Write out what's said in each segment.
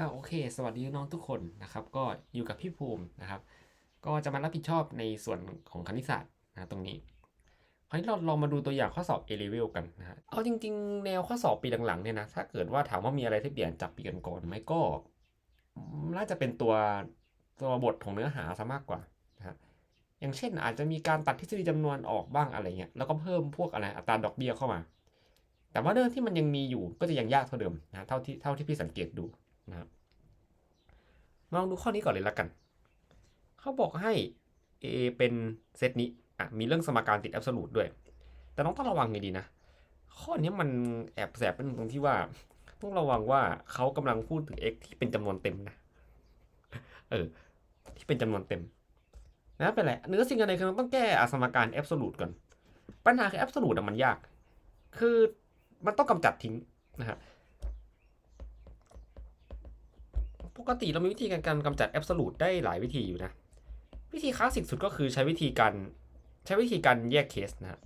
อ่าโอเค สวัสดีน้องทุกคนนะครับ ก็อยู่กับพี่ภูมินะครับ ก็จะมารับผิดชอบในส่วนของคณิตศาสตร์นะตรงนี้คราวนี้เราลองมาดูตัวอย่างข้อสอบ A level กันนะฮะเอาจริง ๆ แนวข้อสอบปีหลังๆเนี่ยนะถ้าเกิดว่าถามว่ามีอะไรที่เปลี่ยนจากปีก่อนๆไหมก็ น่าจะเป็นตัวตัวบทของเนื้อหาซะมากกว่านะฮะอย่างเช่นอาจจะมีการตัดทฤษฎีจำนวนออกบ้างอะไรเงี้ยแล้วก็เพิ่มพวกอะไรอัตราดอกเบี้ยเข้ามา แต่ว่าเรื่องที่มันยังมีอยู่ก็จะยังยากเท่าเดิมนะเท่าที่เท่าที่พี่สังเกตดู นะครับมาลองดูข้อนี้ก่อนเลยละกัน เขาบอกให้ A เป็นเซตนี้อะมีเรื่องสมการติดแอบสูตด้วย แต่น้องต้องระวังไงดีนะ ข้อนี้มันแอบแสบเป็นตรงที่ว่า ต้องระวังว่าเขากำลังพูดถึง x ที่เป็นจำนวนเต็มนะ เออ ที่เป็นจำนวนเต็มนะเป็นไรเนื้อสิ่งอะไรคือต้องแก้อสมการแอบสูตก่อน ปัญหาคือแอบสูตอะมันยาก คือมันต้องกำจัดทิ้งนะฮะ ป กติเรามีวิธีการการกำจัดแอบสูตได้หลายวิธีอยู่นะ วิธีคลาสสิกสุดก็คือใช้วิธีการใช้วิธีการแยกเคสนะฮะ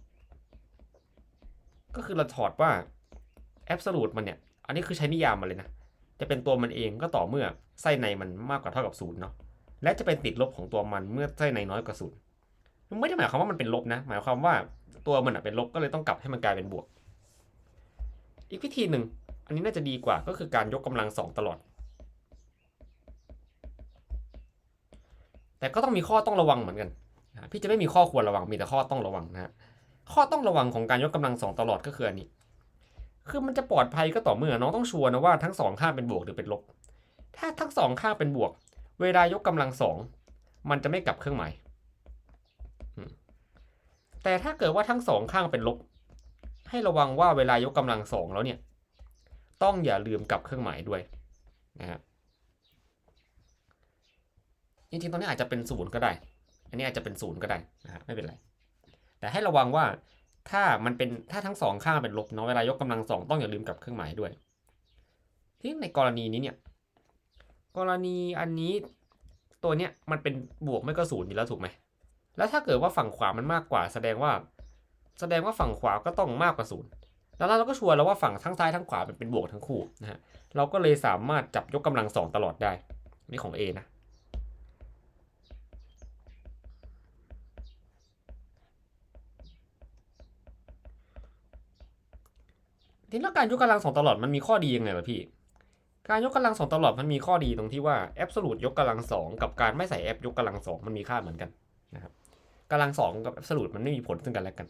ก็คือเราถอดว่าแอบสูตมันเนี่ย อันนี้คือใช้นิยามมาเลยนะ จะเป็นตัวมันเองก็ต่อเมื่อไส้ในมันมากกว่าเท่ากับศูนย์เนาะและจะเป็นติดลบของตัวมันเมื่อไส้ในน้อยกว่าศูนย์ไม่ได้หมายความว่ามันเป็นลบนะ หมายความว่าตัวมันเป็นลบก็เลยต้องกลับให้มันกลายเป็นบวก อีกวิธีหนึ่งอันนี้น่าจะดีกว่าก็คือการยกกำลังสองตลอด แต่ก็ต้องมีข้อต้องระวังเหมือนกัน พี่จะไม่มีข้อควรระวังมีแต่ข้อต้องระวังนะฮะข้อต้องระวังของการยกกำลังสองตลอดก็คืออันนี้ คือมันจะปลอดภัยก็ต่อเมื่อน้องต้องชัวร์นะว่าทั้งสองข้างเป็นบวกหรือเป็นลบ ถ้าทั้งสองข้างเป็นบวก เวลายกกำลังสองมันจะไม่กลับเครื่องหมายแต่ถ้าเกิดว่าทั้งสองข้างเป็นลบ ให้ระวังว่าเวลายกกำลังสองแล้วเนี่ย ต้องอย่าลืมกลับเครื่องหมายด้วยนะฮะ จริงๆตรงนี้อาจจะเป็นศูนย์ก็ได้ อันนี้อาจจะเป็นศูนย์ก็ได้นะฮะไม่เป็นไร แต่ให้ระวังว่าถ้ามันเป็นถ้าทั้งสองข้างเป็นลบเนาะเวลายกกำลังสองต้องอย่าลืมกลับเครื่องหมายด้วย ที่ในกรณีนี้เนี่ย กรณีอันนี้ตัวเนี้ยมันเป็นบวกไม่ก็ศูนย์อยู่แล้วถูกไหม แล้วถ้าเกิดว่าฝั่งขวามันมากกว่า แสดงว่า แสดงว่าฝั่งขวาก็ต้องมากกว่าศูนย์แล้วเราก็ชัวร์แล้วว่าฝั่งทั้งซ้ายทั้งขวาเป็นเป็นบวกทั้งคู่นะฮะ เราก็เลยสามารถจับยกกำลังสองตลอดได้ นี่ของ A นะ ทีนี้การยกกำลังสองตลอดมันมีข้อดียังไงล่ะพี่ การยกกำลังสองตลอดมันมีข้อดีตรงที่ว่าแอบสูตยกกำลังสองกับการไม่ใส่แอบยกกำลังสองมันมีค่าเหมือนกันนะครับกำลังสองกับแอบสูตมันไม่มีผลซึ่งกันและกัน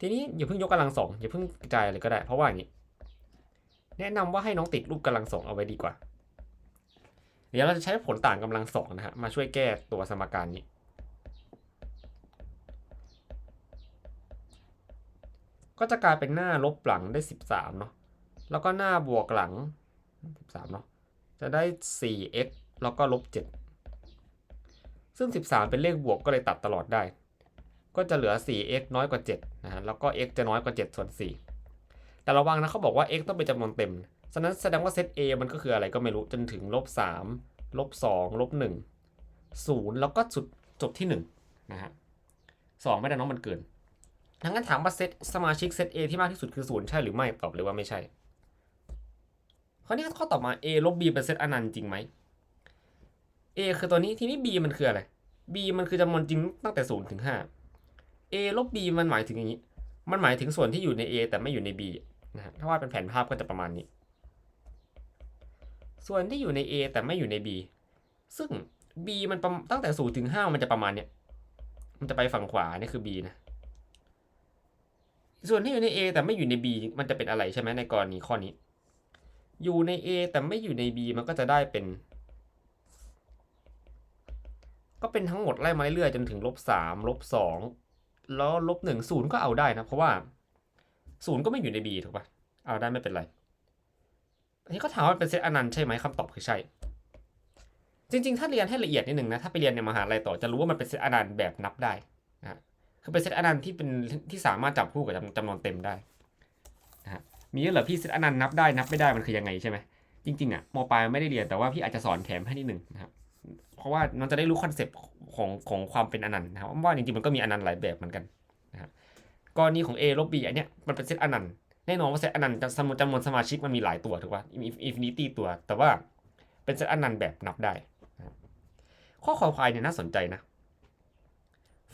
ทีนี้อย่าเพิ่งยกกำลังสองอย่าเพิ่งกระจายเลยก็ได้ เพราะว่าอย่างนี้ แนะนำว่าให้น้องติดรูปกำลังสองเอาไว้ดีกว่า เดี๋ยวเราจะใช้ผลต่างกำลังสองนะฮะมาช่วยแก้ตัวสมการนี้ ก็จะกลายเป็นหน้าลบหลังได้ 13เนาะแล้วก็หน้าบวกหลัง 13เนาะจะได้ 4x แล้วก็ลบ 7 ซึ่ง 13 เป็นเลขบวกก็เลยตัดตลอดได้ ก็จะเหลือ 4x น้อยกว่า7นะฮะแล้วก็ x จะน้อยกว่า 7 ส่วน 4 แต่ระวังนะเขาบอกว่า x ต้องเป็นจำนวนเต็ม ฉะนั้นแสดงว่าเซต A มันก็คืออะไรก็ไม่รู้จนถึงลบ3ลบ2ลบ1 0 แล้วก็สุดจบที่1นะฮะ2ไม่ได้น้องมันเกิน ทั้งนั้นถามว่าเซตสมาชิกเซต A ที่มากที่สุดคือศูนย์ใช่หรือไม่ตอบเลยว่าไม่ใช่ข้อนี้ข้อต่อมา A ลบ B เป็นเซตอนันต์จริงไหม A คือตัวนี้ทีนี้ B มันคืออะไร B มันคือจำนวนจริงตั้งแต่0ถึง5 A ลบ B มันหมายถึงอย่างนี้ มันหมายถึงส่วนที่อยู่ใน A แต่ไม่อยู่ใน B นะฮะถ้าว่าเป็นแผนภาพก็จะประมาณนี้ ส่วนที่อยู่ใน A แต่ไม่อยู่ใน B ซึ่ง B มันตั้งแต่0ถึง5มันจะประมาณเนี้ยมันจะไปฝั่งขวานี่คือ B นะ ส่วนที่อยู่ใน A แต่ไม่อยู่ใน B มันจะเป็นอะไรใช่ไหมในกรณีข้อนี้ อยู่ใน A แต่ไม่อยู่ใน B มันก็จะได้เป็น ก็เป็นทั้งหมดไล่มาเรื่อยๆจนถึงลบสามลบสองแล้วลบหนึ่งศูนย์ก็เอาได้นะ เพราะว่าศูนย์ก็ไม่อยู่ใน B ถูกปะเอาได้ไม่เป็นไร อันนี้ก็ถามว่าเป็นเซตอนันต์ใช่ไหมคำตอบคือใช่ จริง ๆ ถ้าเรียนให้ละเอียดนิดหนึ่งนะ ถ้าไปเรียนในมหาลัยต่อจะรู้ว่ามันเป็นเซตอนันต์แบบนับได้ คือเป็นเซตอนันต์ที่เป็นที่สามารถจับคู่กับจำนวนเต็มได้นะฮะมีเยอะเหรอพี่เซตอนันต์นับได้นับไม่ได้มันคือยังไงใช่ไหมจริงๆอะมปลายไม่ได้เรียนแต่ว่าพี่อาจจะสอนแถมให้นิดหนึ่งนะครับเพราะว่าน้องจะได้รู้คอนเซปต์ของของความเป็นอนันต์นะครับว่าจริงๆมันก็มีอนันต์หลายแบบเหมือนกันนะครับกรณีของ A ลบ B อันเนี้ยมันเป็นเซตอนันต์แน่นอนว่าเซตอนันต์จำนวนจำนวนสมาชิกมันมีหลายตัวถูกป่ะอินฟินิตี้ตัว แต่ว่าเป็นเซตอนันต์แบบนับได้ ข้อขอควายเนี่ยน่าสนใจนะ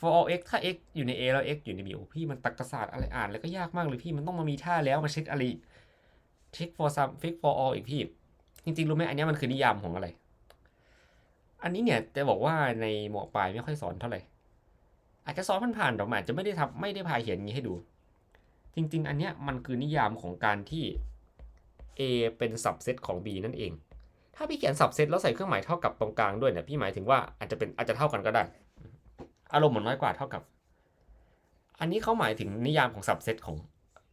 for all x ถ้า x อยู่ใน a แล้ว x อยู่ใน b โอ้พี่มันตรรกศาสตร์อะไรอ่านแล้วก็ยากมากเลยพี่มันต้องมามีท่าแล้วมาเช็คอะไรอีกเช็ค for some fix for all อีกพี่ จริงๆ รู้ไหมอันนี้มันคือนิยามของอะไร อันนี้เนี่ยจะบอกว่าในหมวกปลายไม่ค่อยสอนเท่าไหร่ อาจจะสอนผ่านๆแต่มันอาจจะไม่ได้ทำไม่ได้พายเขียนงี้ให้ดู จริง ๆ อันเนี้ยมันคือนิยามของการที่ A เป็น subset ของ B นั่นเอง ถ้าพี่เขียน subset แล้วใส่เครื่องหมายเท่ากับตรงกลางด้วยเนี่ยพี่หมายถึงว่าอาจจะเป็นอาจจะเท่ากันก็ได้ อารมณ์หมือนน้อยกว่าเท่ากับ อันนี้เขาหมายถึงนิยามของ subset ของ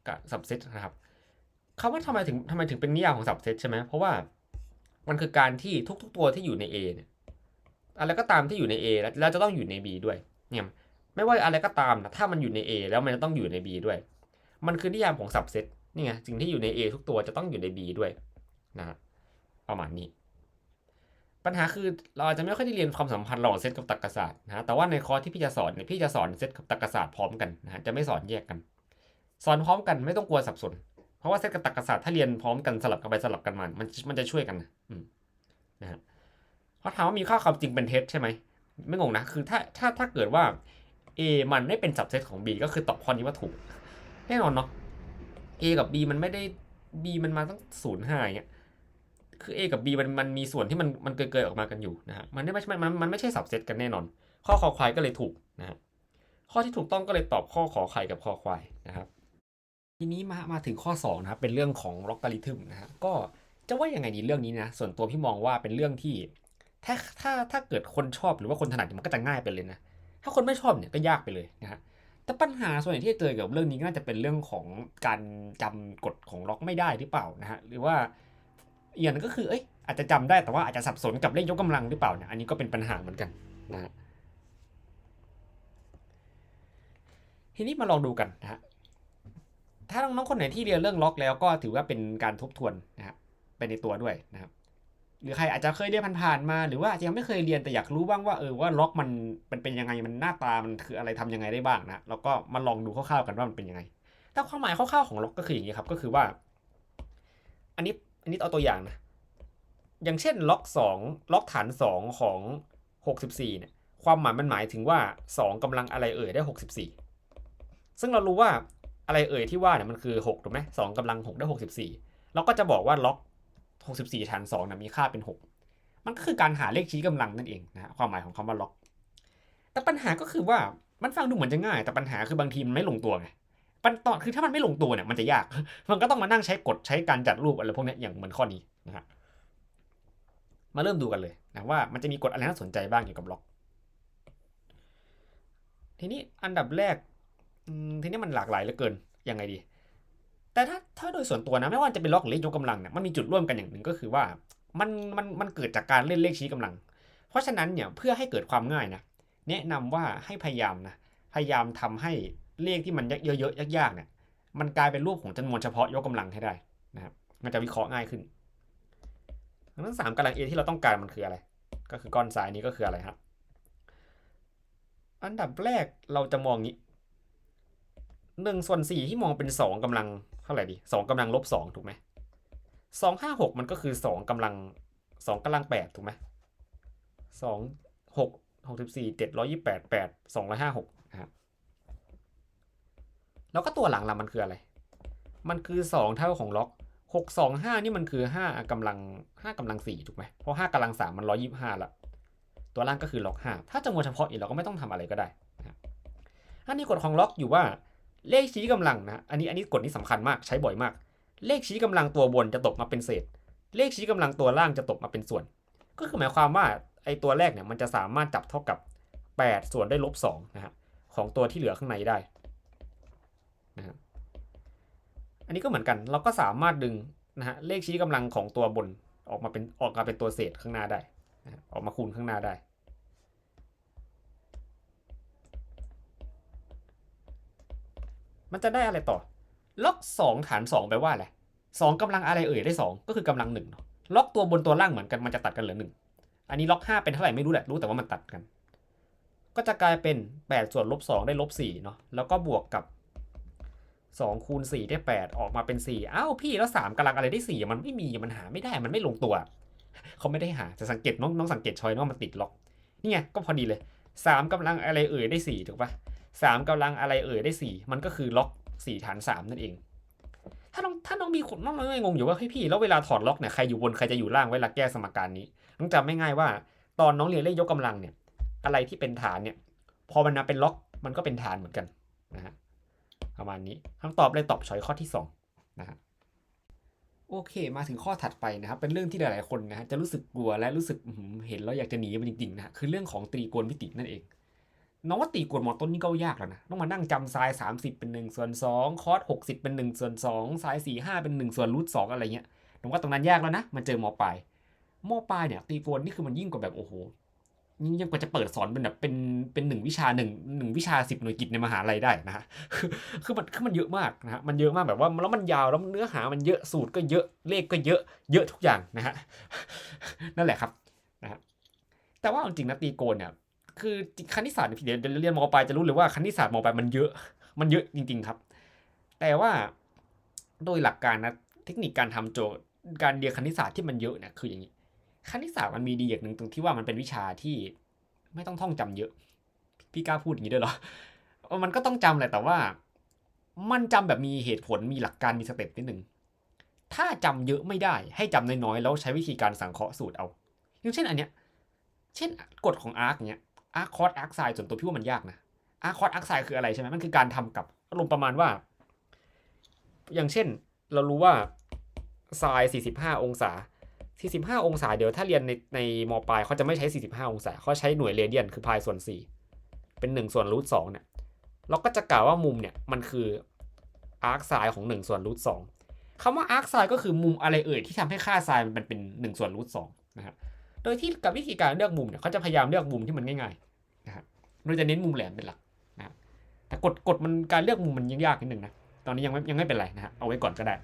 กับ subset นะครับคำว่าทำไมถึงทำไมถึงเป็นนิยามของ subset ใช่ไหมเพราะว่ามันคือการที่ทุก ๆ ตัวที่อยู่ใน A เนี่ยอะไรก็ตามที่อยู่ใน A แล้วแล้วจะต้องอยู่ใน B ด้วยเนี่ยไม่ว่าอะไรก็ตามนะถ้ามันอยู่ใน A แล้วมันจะต้องอยู่ใน B ด้วย มันคือนิยามของ subset นี่ไงสิ่งที่อยู่ใน A ทุกตัวจะต้องอยู่ใน B ด้วยนะฮะประมาณนี้ ปัญหาคือเราอาจจะไม่ค่อยได้เรียนความสัมพันธ์ระหว่างเซตกับตรรกศาสตร์นะฮะแต่ว่าในคอร์สที่พี่จะสอนเนี่ยพี่จะสอนเซตกับตรรกศาสตร์พร้อมกันนะจะไม่สอนแยกกัน สอนพร้อมกันไม่ต้องกลัวสับสน เพราะว่าเซตกับตรรกศาสตร์ถ้าเรียนพร้อมกันสลับกันไปสลับกันมามันมันจะช่วยกันนะนะฮะเขาถามว่ามีค่าความจริงเป็นเท็จใช่ไหมไม่งงนะคือถ้าถ้าถ้าเกิดว่า A มันไม่เป็นสับเซตของ B ก็คือตอบข้อนี้ว่าถูกแน่นอนเนาะ A กับ B มันไม่ได้ B มันมาตั้งศูนย์ห้าอย่างเงี้ย คือ A กับ B มันมันมีส่วนที่มันมันเกยๆออกมากันอยู่นะฮะมันไม่ใช่มันมันไม่ใช่สับเซตกันแน่นอน ข้อคอควายก็เลยถูกนะฮะข้อที่ถูกต้องก็เลยตอบข้อขอไข่กับคอควายนะครับ ทีนี้มามาถึงข้อ2นะครับเป็นเรื่องของล็อกการิทึมนะฮะก็จะว่ายังไงดีเรื่องนี้นะส่วนตัวพี่มองว่าเป็นเรื่องที่ ถ้าถ้าถ้าเกิดคนชอบหรือว่าคนถนัดมันก็จะง่ายไปเลยนะถ้าคนไม่ชอบเนี่ยก็ยากไปเลยนะฮะแต่ปัญหาส่วนใหญ่ที่เจอกับเรื่องนี้ก็น่าจะเป็นเรื่องของการจำกฎของล็อกไม่ได้หรือเปล่านะฮะหรือว่า อีกอย่างหนึงก็คือเอ้ยอาจจะจำได้แต่ว่าอาจจะสับสนกับเลขยกกำลังหรือเปล่าเนี่ยอันนี้ก็เป็นปัญหาเหมือนกันนะฮะทีนี้มาลองดูกันนะฮะถ้าน้องๆคนไหนที่เรียนเรื่องล็อกแล้วก็ถือว่าเป็นการทบทวนนะฮะไปในตัวด้วยนะครับหรือใครอาจจะเคยเรียนผ่านๆมา หรือว่าอาจจะยังไม่เคยเรียนแต่อยากรู้บ้างว่าเออว่าล็อกมันเป็นเป็นยังไงมันหน้าตามันคืออะไรทำยังไงได้บ้างนะแล้วก็มาลองดูคร่าวๆกันว่ามันเป็นยังไง แต่ความหมายคร่าวๆของล็อกก็คืออย่างนี้ครับก็คือว่า อันนี้ นนี้เอาตัวอย่างนะ อย่างเช่นล็อกสองล็อกฐานสองของหกสิบสี่เนี่ยความหมายมันหมายถึงว่าสองกำลังอะไรเอ่ยได้หกสิบสี่ซึ่งเรารู้ว่าอะไรเอ่ยที่ว่าเนี่ยมันคือหกถูกไหมสองกำลังหกได้หกสิบสี่เราก็จะบอกว่าล็อก 64ฐาน2นะมีค่าเป็น 6 มันก็คือการหาเลขชี้กำลังนั่นเองนะฮะความหมายของคำว่าล็อก แต่ปัญหาก็คือว่ามันฟังดูเหมือนจะง่าย แต่ปัญหาคือบางทีมันไม่ลงตัวไง ปัญตอนคือถ้ามันไม่ลงตัวเนี่ยมันจะยาก มันก็ต้องมานั่งใช้กฎใช้การจัดรูปอะไรพวกนี้อย่างเหมือนข้อนี้นะฮะมาเริ่มดูกันเลยนะว่ามันจะมีกฎอะไรน่าสนใจบ้างเกี่ยวกับล็อก ทีนี้อันดับแรกทีนี้มันหลากหลายเหลือเกินยังไงดี แต่ถ้าถ้าโดยส่วนตัวนะไม่ว่าจะเป็นล็อกหรือยกกำลังเนี่ยมันมีจุดร่วมกันอย่างหนึ่งก็คือว่ามันมันมันเกิดจากการเล่นเลขชี้กำลัง เพราะฉะนั้นเนี่ยเพื่อให้เกิดความง่ายนะแนะนำว่าให้พยายามนะพยายามทำให้ เลขที่มันเยอะๆยากๆเนี่ยมันกลายเป็นรูปของจำนวนเฉพาะยกกำลังให้ได้นะครับมันจะวิเคราะห์ง่ายขึ้นดังนั้นสามกำลัง a ที่เราต้องการมันคืออะไร ก็คือก้อนทรายนี้ก็คืออะไรครับ อันดับแรกเราจะมองนี้หนึ่งส่วนสี่ที่มองเป็นสองกำลังเท่าไหร่ดีสองกำลังลบสองถูกไหมสองห้าหกมันก็คือสองกำลังสองกำลังแปดถูกไหมสองหกหกสิบสี่เจ็ดร้อยี่แปดแปดสองร้อยห้าหก แล้วก็ตัวหลังละมันคืออะไร มันคือสองเท่าของล็อกหกสองห้านี่มันคือห้ากำลังห้ากำลังสี่ถูกไหมเพราะห้ากำลังสามมันร้อยี่ห้าละตัวล่างก็คือล็อกห้าถ้าจำนวนเฉพาะอีกเราก็ไม่ต้องทำอะไรก็ได้นะอันนี้กฎของล็อกอยู่ว่าเลขชี้กำลังนะอันนี้อันนี้กฎนี้สำคัญมากใช้บ่อยมาก เลขชี้กำลังตัวบนจะตกมาเป็นเศษ เลขชี้กำลังตัวล่างจะตกมาเป็นส่วน ก็คือหมายความว่าไอ้ตัวแรกเนี่ยมันจะสามารถจับเท่ากับ 8 ส่วนได้ลบ2นะฮะของตัวที่เหลือข้างในได้ นะฮะอันนี้ก็เหมือนกันเราก็สามารถดึงนะฮะเลขชี้กำลังของตัวบนออกมาเป็นออกมาเป็นตัวเศษข้างหน้าได้นะออกมาคูณข้างหน้าได้ มันจะได้อะไรต่อ ล็อกสองฐานสองแปลว่าอะไรสองกำลังอะไรเอ่ยได้สองก็คือกำลังหนึ่งเนาะล็อกตัวบนตัวล่างเหมือนกันมันจะตัดกันเหลือหนึ่งอันนี้ล็อกห้าเป็นเท่าไหร่ไม่รู้แหละรู้แต่ว่ามันตัดกัน ก็จะกลายเป็นแปดส่วนลบสองได้ลบสี่เนาะแล้วก็บวกกับ สองคูณสี่ได้แปดออกมาเป็นสี่อ้าวพี่แล้วสามกำลังอะไรได้สี่มันไม่มีมันหาไม่ได้มันไม่ลงตัว เขาไม่ได้หาจะสังเกตน้องน้องสังเกตชอยน้องมันติดล็อกนี่ไงก็พอดีเลยสามกำลังอะไรเอ่ยได้สี่ถูกปะสามกำลังอะไรเอ่ยได้สี่มันก็คือล็อกสี่ฐานสามนั่นเอง ถ้าน้องถ้าน้องมีน้องน้องงงอยู่ว่าเฮ้ยพี่แล้วเวลาถอดล็อกเนี่ยใครอยู่บนใครจะอยู่ล่างเวลาแก้สมการนี้น้องจำไม่ง่ายว่า ตอนน้องเรียนเลขยกกำลังเนี่ยอะไรที่เป็นฐานเนี่ยพอมันนับเป็นล็อกมันก็เป็นฐานเหมือนกันนะฮะ ประมาณนี้คำตอบเลยตอบช้อยข้อที่2นะฮะโอเค มาถึงข้อถัดไปนะครับ เป็นเรื่องที่หลาย ๆ คนนะฮะจะรู้สึกกลัวและรู้สึกเห็นแล้วอยากจะหนีมันจริง ๆ นะฮะคือเรื่องของตรีโกณมิตินั่นเองน้องว่าตรีโกณมอต้นนี่ก็ยากแล้วนะต้องมานั่งจำไซน์30 เป็น1ส่วน2คอส60 เป็น1ส่วน2ไซน์4 5 เป็น1ส่วนรูท2อะไรเงี้ยน้องว่าตรงนั้นยากแล้วนะ มันเจอมอปลายมอปลายเนี่ยตรีโกณนี่คือมันยิ่งกว่าแบบโอ้โห ยิ่งยังกว่าจะเปิดสอนเป็นแบบเป็นเป็นหนึ่งวิชาหนึ่งหนึ่งวิชาสิบหน่วยกิจในมหาลัยได้นะฮะคือมันคือมันเยอะมากนะฮะมันเยอะมากแบบว่าแล้วมันยาวแล้วเนื้อหามันเยอะสูตรก็เยอะเลขก็เยอะเยอะทุกอย่างนะฮะนั่นแหละครับนะฮะแต่ว่าจริงนะตีโกนเนี่ยคือคณิตศาสตร์เนี่ยเดี๋ยวเรียนมปลายจะรู้เลยว่าคณิตศาสตร์มปลายมันเยอะ มันเยอะจริง ๆครับ แต่ว่าโดยหลักการนะเทคนิคการทำโจทย์การเรียนคณิตศาสตร์ที่มันเยอะเนี่ยคืออย่างนี้ คณิตศาสตร์มันมีดีอย่างหนึ่งตรงที่ว่ามันเป็นวิชาที่ไม่ต้องท่องจำเยอะ พี่กล้าพูดอย่างนี้ด้วยเหรอ มันก็ต้องจำแหละแต่ว่า มันจำแบบมีเหตุผลมีหลักการมีสเต็ปนิดหนึ่งถ้าจำเยอะไม่ได้ ให้จำน้อยๆแล้วใช้วิธีการสังเคราะห์สูตรเอา อย่างเช่นอันเนี้ย เช่นกฎของอาร์คเนี้ยอาร์คคอร์สอาร์คไซด์ส่วนตัวพี่ว่ามันยากนะอาร์คคอร์สอาร์คไซด์คืออะไรใช่ไหมมันคือการทำกับอารมณ์ประมาณว่า อย่างเช่น เรารู้ว่าไซน์45 องศา 45 องศาเดี๋ยวถ้าเรียนในในมปลายเขาจะไม่ใช้ 45 องศาเขาใช้หน่วยเรเดียนคือพายส่วน 4 เป็น 1 ส่วนรูท2เนี่ยเราก็จะกล่าวว่ามุมเนี่ยมันคืออาร์คไซน์ของ 1 ส่วนรูท2คำว่าอาร์คไซน์ก็คือมุมอะไรเอ่ยที่ทำให้ค่าไซน์มันเป็น 1 ส่วนรูท2นะครับโดยที่กับวิธีการเลือกมุมเนี่ยเขาจะพยายามเลือกมุมที่มันง่ายๆนะครับโดยจะเน้นมุมแหลมเป็นหลักนะครับแต่กฎกฎมันการเลือกมุมมันยังยากนิดนึงนะตอนนี้ยังไม่ยังไม่เป็นไรนะฮะเอาไว้ก่อนก็ได้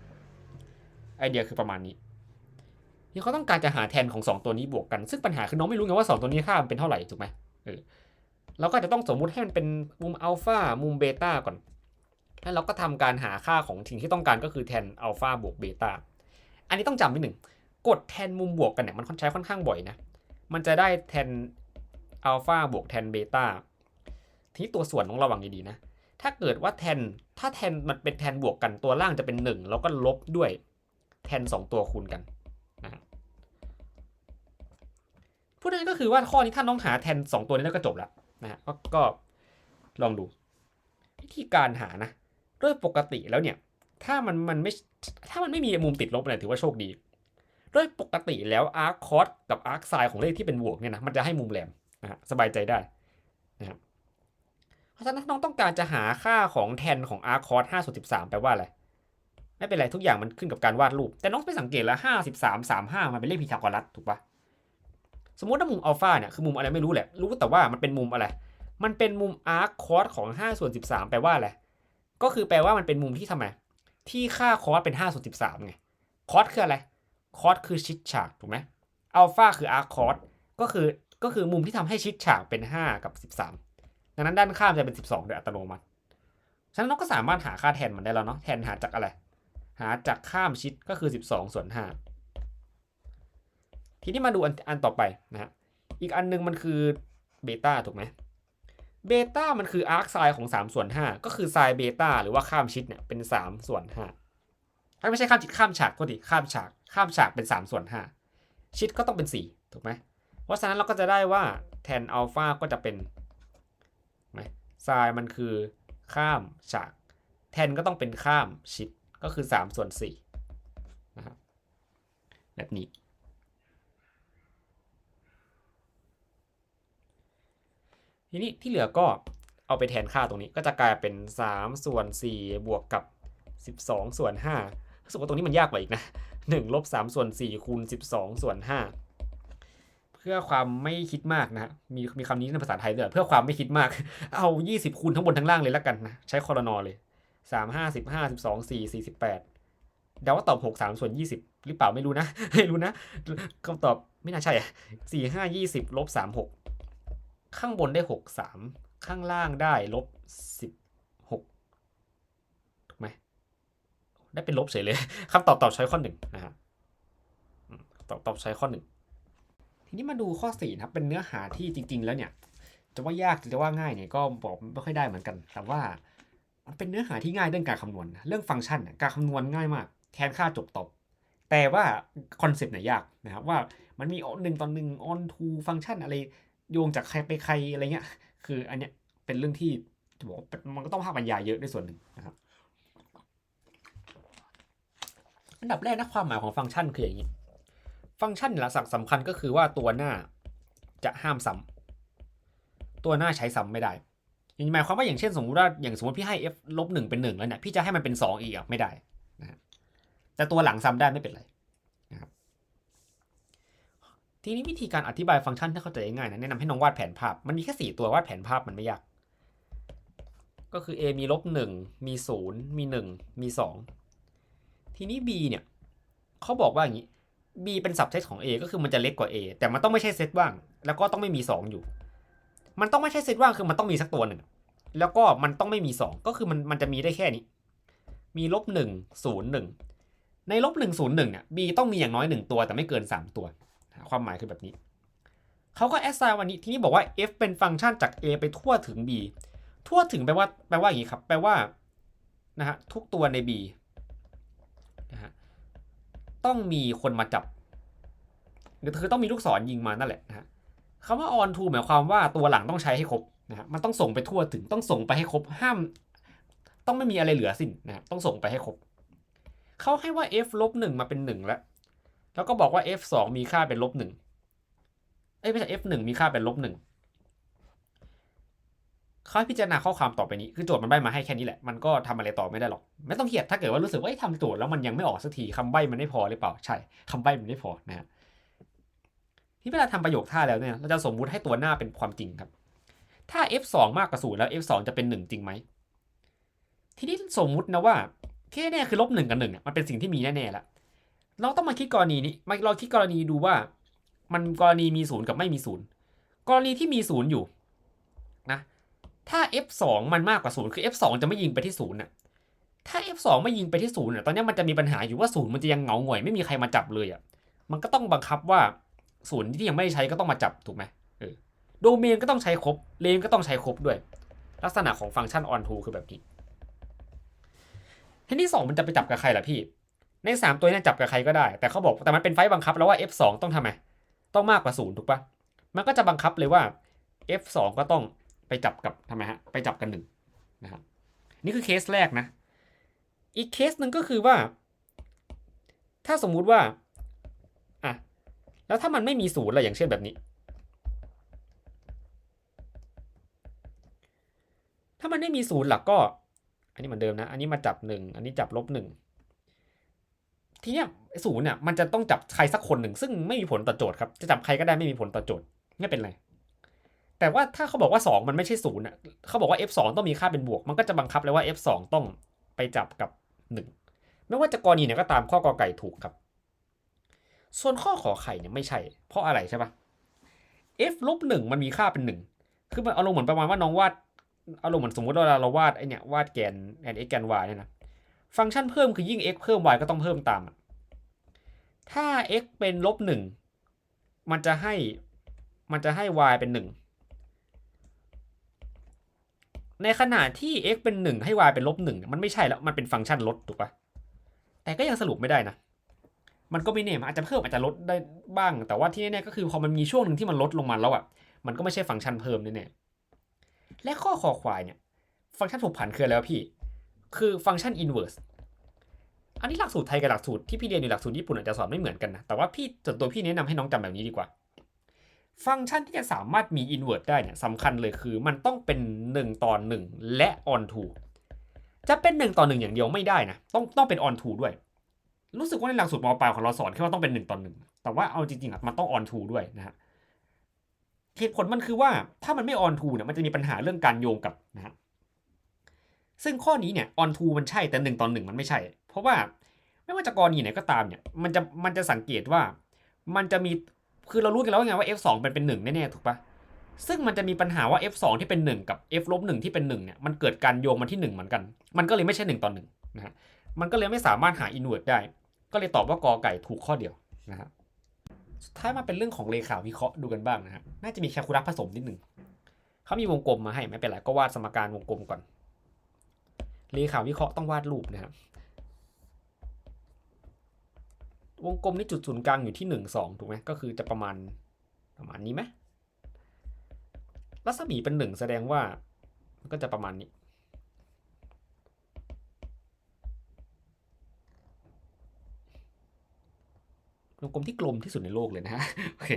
ไอเดียคือประมาณนี้ ที่เขาต้องการจะหาแทนของ 2 ตัวนี้บวกกัน ซึ่งปัญหาคือน้องไม่รู้ไงว่า 2 ตัวนี้ค่ามันเป็นเท่าไหร่ถูกไหมเออเราก็จะต้องสมมุติให้มันเป็นมุมอัลฟามุมเบต้าก่อนแล้วเราก็ทำการหาค่าของสิ่งที่ต้องการก็คือแทนอัลฟาบวกเบต้าอันนี้ต้องจำไว้หนึ่งกดแทนมุมบวกกันเนี่ยมันใช้ค่อนข้างบ่อยนะมันจะได้แทนอัลฟาบวกแทนเบต้าทีนี้ตัวส่วนต้องระวังดีๆนะถ้าเกิดว่าแทนถ้าแทนมันเป็นแทนบวกกันตัวล่างจะเป็น 1 แล้วก็ลบด้วยแทน 2 ตัวคูณกัน นะพูดง่ายก็คือว่าข้อนี้ถ้าน้องหาแทน 2 ตัวนี้แล้วก็จบแล้วนะฮะก็ลองดู วิธีการหานะด้วยปกติแล้วเนี่ย ถ้ามันมันไม่ถ้ามันไม่มีมุมติดลบเนี่ยถือว่าโชคดีด้วยปกติแล้วอาร์คคอสกับอาร์คไซของเลขที่เป็นบวกเนี่ยนะมันจะให้มุมแหลมนะฮะสบายใจได้นะครับเพราะฉะนั้นน้องต้องการจะหาค่าของแทนของอาร์คคอสห้าส่วนสิบสามแปลว่าอะไร ไม่เป็นไรทุกอย่างมันขึ้นกับการวาดรูป แต่น้องไปสังเกตแล้วห้าสิบสามสามห้ามันเป็นเลขพีทาโกรัสถูกปะสมมติว่ามุมอัลฟาเนี่ยคือมุมอะไรไม่รู้แหละ รู้แต่ว่ามันเป็นมุมอะไร มันเป็นมุมอาร์คคอสของห้าส่วนสิบสามแปลว่าอะไร ก็คือแปลว่ามันเป็นมุมที่ทำไม ที่ค่าคอสเป็นห้าส่วนสิบสามไง คอสคืออะไร คอสคือชิดฉากถูกไหมอัลฟาคืออาร์คคอสก็คือก็คือมุมที่ทำให้ชิดฉากเป็น 5 กับ 13 ดังนั้นด้านข้ามจะเป็น 12 โดยอัตโนมัติ ฉะนั้นเราก็สามารถหาค่าแทนมันได้แล้วเนาะ แทนหาจากอะไร หาจากข้ามชิดก็คือ 12 ส่วน 5 ทีนี้มาดูอันอันต่อไปนะฮะ อีกอันนึงมันคือเบต้าถูกไหมเบต้ามันคืออาร์คไซน์ของ 3 ส่วน 5 ก็คือไซน์เบต้าหรือว่าข้ามชิดเนี่ยเป็น 3 ส่วน5ไม่ใช่ข้ามชิดข้ามฉากโทษทีข้ามฉาก ข้ามฉากเป็น 3 ส่วน 5 ชิดก็ต้องเป็น 4 ถูกไหมเพราะฉะนั้นเราก็จะได้ว่าแทนอัลฟาก็จะเป็นไหมไซน์มันคือข้ามฉาก แทนก็ต้องเป็นข้ามชิด ก็คือ 3 ส่วน4นะครับแบบนี้ ทีนี้ที่เหลือก็เอาไปแทนค่าตรงนี้ก็จะกลายเป็น 3 ส่วน 4 บวกกับ 12 ส่วน5รู้สึกว่าตรงนี้มันยากกว่าอีกนะ1ลบ3ส่วน4คูณ12 ส่วน 5 เพื่อความไม่คิดมากนะฮะมีมีคำนี้ในภาษาไทยด้วยเพื่อความไม่คิดมาก เอา 20 คูณทั้งบนทั้งล่างเลยแล้วกันนะ ใช้คอรนอเลย 3 5 15 12 4 48เดาว่าตอบ6 3ส่วน20หรือเปล่าไม่รู้นะ ไม่รู้นะคำตอบไม่น่าใช่อะ4 5 20ลบ3 6ข้างบนได้6 3ข้างล่างได้ลบ16ถูกไหมได้เป็นลบเฉยเลยคำตอบตอบช้อยข้อหนึ่งนะฮะตอบตอบช้อยข้อหนึ่งทีนี้มาดูข้อสี่นะครับเป็นเนื้อหาที่จริง ๆ แล้วเนี่ย จะว่ายากจะว่าง่ายเนี่ยก็บอกไม่ค่อยได้เหมือนกัน แต่ว่า มันเป็นเนื้อหาที่ง่ายเรื่องการคำนวณ เรื่องฟังก์ชันการคำนวณง่ายมาก แทนค่าจบตบแต่ว่าคอนเซปต์เนี่ยยากนะครับว่ามันมีหนึ่งต่อหนึ่ง on to ฟังก์ชันอะไรโยงจากใครไปใครอะไรเงี้ย คืออันเนี้ยเป็นเรื่องที่จะบอกมันก็ต้องภาคบรรยายเยอะด้วยส่วนหนึ่งนะครับอันดับแรกนะความหมายของฟังก์ชันคืออย่างนี้ ฟังก์ชันหลักสักสำคัญก็คือว่าตัวหน้าจะห้ามซ้ำตัวหน้าใช้ซ้ำไม่ได้ อย่างหมายความว่าอย่างเช่นสมมติว่าอย่างสมมติพี่ให้ f ลบหนึ่งเป็นหนึ่งแล้วเนี่ยพี่จะให้มันเป็นสองอีกอะไม่ได้นะแต่ตัวหลังซ้ำได้ไม่เป็นไรนะครับทีนี้วิธีการอธิบายฟังก์ชันถ้าเข้าใจง่ายนะแนะนำให้น้องวาดแผนภาพ มันมีแค่สี่ตัววาดแผนภาพมันไม่ยาก ก็คือ a มีลบหนึ่งมีศูนย์มีหนึ่งมีสองทีนี้ b เนี่ยเขาบอกว่าอย่างนี้ b เป็นสับเซตของ a ก็คือมันจะเล็กกว่า a แต่มันต้องไม่ใช่เซตว่าง แล้วก็ต้องไม่มี 2 อยู่ มันต้องไม่ใช่เซตว่างคือมันต้องมีสักตัวหนึ่ง แล้วก็มันต้องไม่มี 2 ก็คือมันมันจะมีได้แค่นี้ มีลบหนึ่งศูนย์หนึ่งในลบหนึ่งศูนย์หนึ่งเนี่ย b ต้องมีอย่างน้อย 1 ตัวแต่ไม่เกิน 3 ตัว ความหมายคือแบบนี้ เขาก็แอสไซน์วันนี้ที่นี้บอกว่า f เป็นฟังก์ชันจาก a ไปทั่วถึง b ทั่วถึงแปลว่าแปลว่าอย่างนี้ครับ แปลว่านะฮะทุกตัวใน b นะฮะต้องมีคนมาจับหรือคือต้องมีลูกศรยิงมานั่นแหละนะฮะ คำว่า on to หมายความว่าตัวหลังต้องใช้ให้ครบนะฮะมันต้องส่งไปทั่วถึงต้องส่งไปให้ครบห้าม ต้องไม่มีอะไรเหลือสิ้นนะฮะต้องส่งไปให้ครบเขาให้ว่า f ลบหนึ่งมาเป็นหนึ่งแล้ว แล้วก็บอกว่า f สองมีค่าเป็นลบหนึ่งเอ้ยไม่ใช่ f หนึ่งมีค่าเป็นลบหนึ่งเขาให้พิจารณาข้อความต่อไปนี้คือโจทย์มันใบมาให้แค่นี้แหละ มันก็ทำอะไรต่อไม่ได้หรอก ไม่ต้องเครียดถ้าเกิดว่ารู้สึกว่าทำโจทย์แล้วมันยังไม่ออกสักทีคำใบมันไม่พอหรือเปล่า ใช่คำใบมันไม่พอนะฮะ ที่เวลาทำประโยคท่าแล้วเนี่ยเราจะสมมุติให้ตัวหน้าเป็นความจริงครับ ถ้า f 2 มากกว่าศูนย์แล้ว f 2 จะเป็นหนึ่งจริงไหม ทีนี้สมมุตินะว่าที่แน่คือลบหนึ่งกับหนึ่งมันเป็นสิ่งที่มีแน่ๆแล้วเราต้องมาคิดกรณีนี้มาเราคิดกรณีดูว่า มันกรณีมีศูนย์กับไม่มีศูนย์กรณีที่มีศูนย์อยู่นะถ้า f2 มันมากกว่าศูนย์คือ f2 จะไม่ยิงไปที่ศูนย์น่ะถ้า f2 ไม่ยิงไปที่ศูนย์เนี่ยตอนนี้มันจะมีปัญหาอยู่ว่าศูนย์มันจะยังเหงาหงอยไม่มีใครมาจับเลยอะมันก็ต้องบังคับว่า ศูนย์ที่ยังไม่ได้ใช้ก็ต้องมาจับถูกไหมเออโดเมนก็ต้องใช้ครบเลนก็ต้องใช้ครบด้วย ลักษณะของฟังก์ชัน on to คือแบบนี้ทีที่สองมันจะไปจับกับใครล่ะพี่ ใน 3 ตัวนี้จับกับใครก็ได้ แต่เขาบอกแต่มันเป็นไฟล์บังคับแล้วว่า f2 ต้องทำไมต้องมากกว่าศูนย์ถูกปะมันก็จะบังคับเลยว่า f2 ก็ต้องไปจับกับทำไมฮะไปจับกันหนึ่งนะครับนี่คือเคสแรกนะ อีกเคสหนึ่งก็คือว่า ถ้าสมมุติว่า แล้วถ้ามันไม่มีศูนย์อะไรอย่างเช่นแบบนี้ ถ้ามันไม่มีศูนย์หลักก็ อันนี้เหมือนเดิมนะ อันนี้มาจับหนึ่งอันนี้จับลบหนึ่งทีเนี้ยศูนย์เนี่ยมันจะต้องจับใครสักคนหนึ่ง ซึ่งไม่มีผลต่อโจทย์ครับจะจับใครก็ได้ไม่มีผลต่อโจทย์ไม่เป็นไรแต่ว่าถ้าเขาบอกว่า 2 มันไม่ใช่ศูนย์อะเขาบอกว่า f2 ต้องมีค่าเป็นบวก มันก็จะบังคับเลยว่า f2 ต้องไปจับกับ 1 ไม่ว่าจะกรณีไหนก็ตามข้อกอไก่ถูกครับ ส่วนข้อขอไข่เนี่ยไม่ใช่ เพราะอะไรใช่ปะ f ลบหนึ่งมันมีค่าเป็น1คือมันอารมณ์เหมือนประมาณว่าน้องวาดอารมณ์เหมือนสมมติเว่าเราวาดไอเนี่ยวาดแกนแอน x แกน y เนี่ยนะฟังก์ชันเพิ่มคือยิ่ง x เพิ่ม y ก็ต้องเพิ่มตาม ถ้า x เป็นลบหนึ่งมันจะให้มันจะให้ y เป็นหนึ่งในขณะที่ x เป็นหนึ่งให้ y เป็นลบหนึ่งมันไม่ใช่แล้ว มันเป็นฟังก์ชันลดถูกปะแต่ก็ยังสรุปไม่ได้นะ มันก็ไม่แน่อาจจะเพิ่มอาจจะลดได้บ้าง แต่ว่าที่แน่ๆก็คือพอมันมีช่วงหนึ่งที่มันลดลงมาแล้วอะมันก็ไม่ใช่ฟังก์ชันเพิ่มแน่ๆและข้อคอควายเนี่ย ฟังก์ชันถูกผันคืออะไรวพี่ คือฟังก์ชัน inverse อันนี้หลักสูตรไทยกับหลักสูตรที่พี่เรียนในหลักสูตรญี่ปุ่นอาจจะสอนไม่เหมือนกันนะ แต่ว่าพี่ส่วนตัวพี่แนะนำให้น้องจำแบบนี้ดีกว่า ฟังก์ชันที่จะสามารถมี inverse ได้เนี่ยสำคัญเลยคือมันต้องเป็น 1ต่อ1และ on to จะเป็น 1 ต่อ 1 อย่างเดียวไม่ได้นะ ต้องต้องเป็น on to ด้วย รู้สึกว่าในหลักสูตรมปลายของเราสอนแค่ว่าต้องเป็น1ต่อ1แต่ว่าเอาจริงๆอะมันต้อง on to ด้วยนะฮะเหตุผลมันคือว่าถ้ามันไม่ on to เนี่ยมันจะมีปัญหาเรื่องการโยงกับนะฮะซึ่งข้อนี้เนี่ย on to มันใช่แต่หนึ่งต่อหนึ่งมันไม่ใช่ เพราะว่าไม่ว่าจะกรณีไหนก็ตามเนี่ยมันจะมันจะสังเกตว่ามันจะมีคือเรารู้กันแล้วไงว่า f2 เป็นเป็นหนึ่งแน่ๆถูกปะซึ่งมันจะมีปัญหาว่า f2 ที่เป็น 1 กับ f ลบหที่เป็น1เนี่ยมันเกิดการโยงมาที่ 1 เหมือนกัน มันก็เลยไม่ใช่ 1ต่อ1นะฮะมันก็เลยไม่สามารถหาอินเวอร์ได้ ก็เลยตอบว่ากอไก่ถูกข้อเดียวนะฮะสุดท้ายมาเป็นเรื่องของเลขาวิเคราะห์ดูกันบ้างนะฮะน่าจะมีแคลคูลัสผสมนิดหนึ่งเขามีวงกลมมาให้ไม่เป็นไรก็วาดสมการวงกลมก่อนเลขาวิเคราะห์ต้องวาดรูปนะครับวงกลมนี่จุดศูนย์กลางอยู่ที่หนึ่งสองถูกไหมก็คือจะประมาณประมาณนี้ไหมรัศมีเป็นหนึ่งแสดงว่ามันก็จะประมาณนี้ วงกลมที่กลมที่สุดในโลกเลยนะฮะโอเค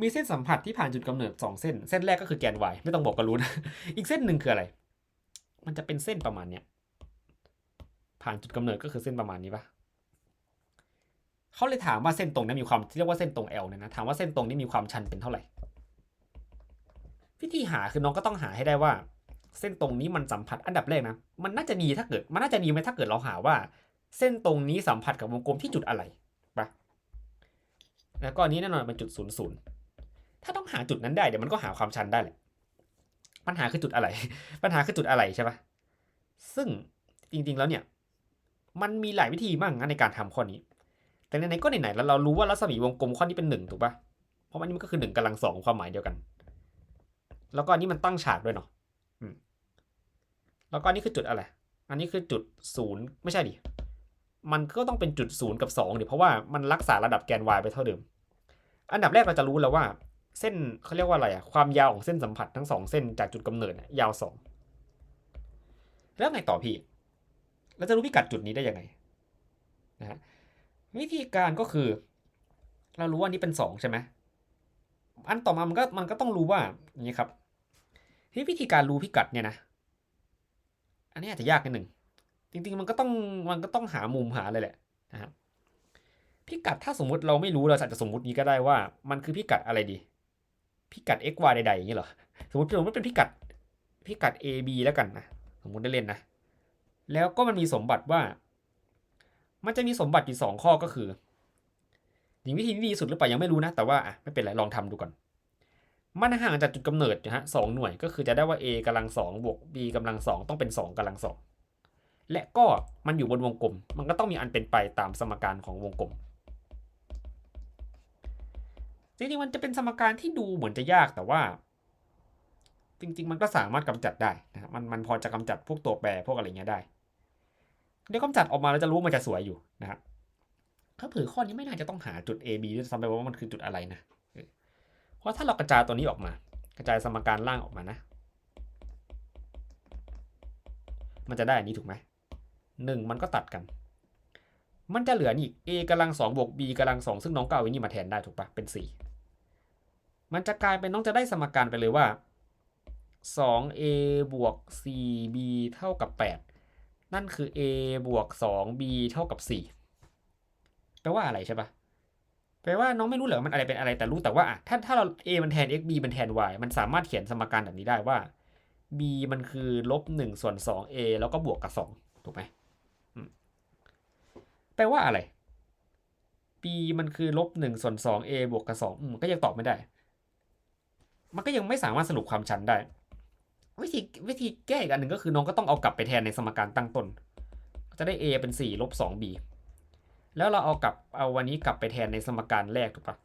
มีเส้นสัมผัสที่ผ่านจุดกำเนิดสองเส้น เส้นแรกก็คือแกน y ไม่ต้องบอกก็รู้นะ อีกเส้นหนึ่งคืออะไร มันจะเป็นเส้นประมาณเนี้ย ผ่านจุดกำเนิดก็คือเส้นประมาณนี้ปะเขาเลยถามว่าเส้นตรงนี้มีความเรียกว่าเส้นตรง L เนี่ยนะ ถามว่าเส้นตรงนี้มีความชันเป็นเท่าไหร่ วิธีหาคือน้องก็ต้องหาให้ได้ว่า เส้นตรงนี้มันสัมผัสอันดับแรกนะ มันน่าจะดีถ้าเกิด มันน่าจะดีไหมถ้าเกิดเราหาว่า เส้นตรงนี้สัมผัสกับวงกลมที่จุดอะไร แล้วก็อันนี้แน่นอนเป็นจุดศูนย์ศูนย์ถ้าต้องหาจุดนั้นได้เดี๋ยวมันก็หาความชันได้แหละ ปัญหาคือจุดอะไร ปัญหาคือจุดอะไรใช่ปะซึ่งจริงๆแล้วเนี่ย มันมีหลายวิธีมากนะในการทำข้อนี้ แต่ไหนๆก็ไหนๆแล้วเรารู้ว่ารัศมีวงกลมข้อนี้เป็นหนึ่งถูกปะเพราะว่านี่มันก็คือหนึ่งกำลังสองความหมายเดียวกัน แล้วก็อันนี้มันตั้งฉากด้วยเนาะแล้วก็อันนี้คือจุดอะไร อันนี้คือจุดศูนย์ไม่ใช่ดิ มันก็ต้องเป็นจุดศูนย์กับสองดิเพราะว่ามันรักษาระดับแกน y ไปเท่าเดิม อันดับแรกเราจะรู้แล้วว่า เส้นเขาเรียกว่าอะไรอะความยาวของเส้นสัมผัสทั้งสองเส้นจากจุดกำเนิดยาวสองแล้วไงต่อพี่ เราจะรู้พิกัดจุดนี้ได้ยังไงนะฮะวิธีการก็คือ เรารู้ว่านี้เป็นสองใช่ไหมอันต่อมามันก็มันก็ต้องรู้ว่าอย่างนี้ครับที่วิธีการรู้พิกัดเนี่ยนะ อันนี้อาจจะยากนิดหนึ่ง จริงๆมันก็ต้องมันก็ต้องหามุมหาเลยแหละนะฮะพิกัดถ้าสมมุติเราไม่รู้เราอาจจะสมมุตินี้ก็ได้ว่า มันคือพิกัดอะไรดี พิกัด x y ใดๆอย่างนี้เหรอสมมติสมมติเป็นพิกัดพิกัด a b แล้วกันนะสมมุติได้เล่นนะ แล้วก็มันมีสมบัติว่า มันจะมีสมบัติอยู่สองข้อก็คืออย่างวิธีที่ดีสุดหรือเปล่ายังไม่รู้นะ แต่ว่าอะไม่เป็นไรลองทำดูก่อน มันห่างจากจุดกำเนิดนะฮะสองหน่วยก็คือจะได้ว่า a กำลังสองบวก b กำลังสองต้องเป็นสองกำลังสอง และก็มันอยู่บนวงกลม มันก็ต้องมีอันเป็นไปตามสมการของวงกลมจริงๆมันจะเป็นสมการที่ดูเหมือนจะยากแต่ว่า จริง ๆ มันก็สามารถกำจัดได้นะครับมันมันพอจะกำจัดพวกตัวแปรพวกอะไรเงี้ยได้เดี๋ยวกำจัดออกมาแล้วจะรู้มันจะสวยอยู่นะครับถ้าเผื่อข้อนี้ไม่น่าจะต้องหาจุด A B ด้วยซ้ำไปว่ามันคือจุดอะไรนะเออเพราะถ้าเรากระจายตัวนี้ออกมา กระจายสมการล่างออกมานะ มันจะได้อันนี้ถูกไหม หนึ่งมันก็ตัดกัน มันจะเหลือนี่ a กำลังสองบวก b กำลังสองซึ่งน้องก็เอาไว้นี่มาแทนได้ถูกปะเป็นสี่มันจะกลายเป็นน้องจะได้สมการไปเลยว่า 2a บวก 4b เท่ากับ 8 นั่นคือ a บวก 2b เท่ากับ 4 แปลว่าอะไรใช่ปะแปลว่าน้องไม่รู้เหรอมันอะไรเป็นอะไรแต่รู้แต่ว่าถ้าถ้าเรา a มันแทน x b มันแทน y มันสามารถเขียนสมการแบบนี้ได้ว่า b มันคือลบ1ส่วน 2a แล้วก็บวกกับ 2 ถูกไหม แปลว่าอะไร b มันคือลบ1ส่วน 2a บวกกับ2อืมก็ยังตอบไม่ได้ มันก็ยังไม่สามารถสรุปความชันได้ วิธีวิธีแก้อีกอันหนึ่งก็คือน้องก็ต้องเอากลับไปแทนในสมการตั้งต้น จะได้ a เป็น4ลบ 2b แล้วเราเอากลับเอาวันนี้กลับไปแทนในสมการแรกถูกปะ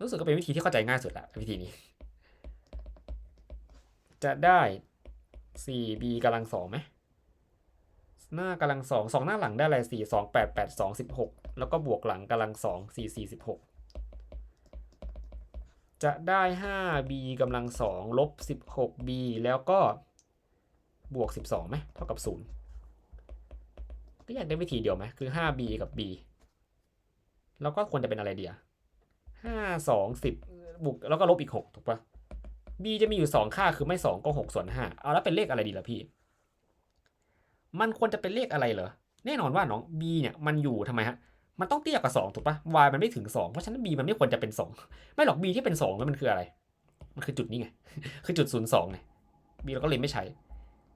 รู้สึกก็เป็นวิธีที่เข้าใจง่ายสุดละวิธีนี้ จะได้ 4b กำลังสองไหม หน้ากำลังสองสองหน้าหลังได้อะไรสี่สองแปดแปดสองสิบหกแล้วก็บวกหลังกำลังสองสี่สี่สิบหกจะได้ 5b กำลังสองลบ 16b แล้วก็บวก 12ไหมเท่ากับ 0 ก็อยากได้วิธีเดียวไหมคือ 5b กับ b แล้วก็ควรจะเป็นอะไรเดีย5 2 10บวกแล้วก็ลบอีก 6 ถูกปะ b จะมีอยู่ 2 ค่าคือไม่ 2 ก็ 6 ส่วน5เอาแล้วเป็นเลขอะไรดีล่ะพี่ มันควรจะเป็นเลขอะไรเหรอ แน่นอนว่าน้อง b เนี่ยมันอยู่ทำไมฮะ มันต้องเตี้ยกว่า 2 ถูกปะ y มันไม่ถึง 2 เพราะฉะนั้น b มันไม่ควรจะเป็น 2 ไม่หรอก b ที่เป็น 2 มันคืออะไร มันคือจุดนี้ไง คือจุด 0 2ไง b เราก็เลยไม่ใช้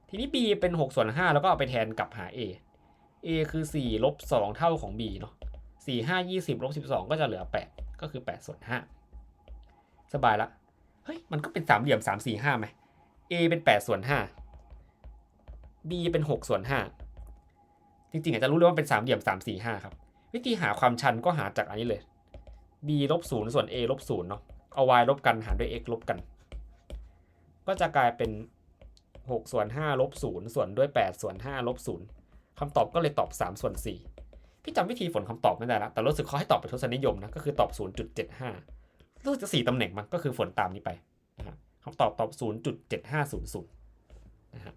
ทีนี้ b เป็น6ส่วน5แล้วก็เอาไปแทนกับหา a a คือ4ลบ2เท่าของ b เนาะ4 5 20ลบ12 ก็จะเหลือ 8 ก็คือ8ส่วน5สบายละ เฮ้ย มันก็เป็นสามเหลี่ยม 3 4 5ไหม a เป็น8ส่วน5 b เป็น6ส่วน5จริงๆอาจจะรู้เลยว่าเป็นสามเหลี่ยม3 4 5ครับ วิธีหาความชันก็หาจากอันนี้เลย b ลบ0ส่วน a ลบ0เนาะเอา y ลบกันหารด้วย x ลบกัน ก็จะกลายเป็น6ส่วน5ลบ0ส่วนด้วย8ส่วน5ลบ0คำตอบก็เลยตอบ3ส่วน4พี่จำวิธีฝนคำตอบไม่ได้ละแต่รู้สึกเขาให้ตอบเป็นทศนิยมนะก็คือตอบ 0.75รู้สึกจะ4ตำแหน่งมันก็คือฝนตามนี้ไปนะฮะคำตอบตอบ 0.7500นะฮะ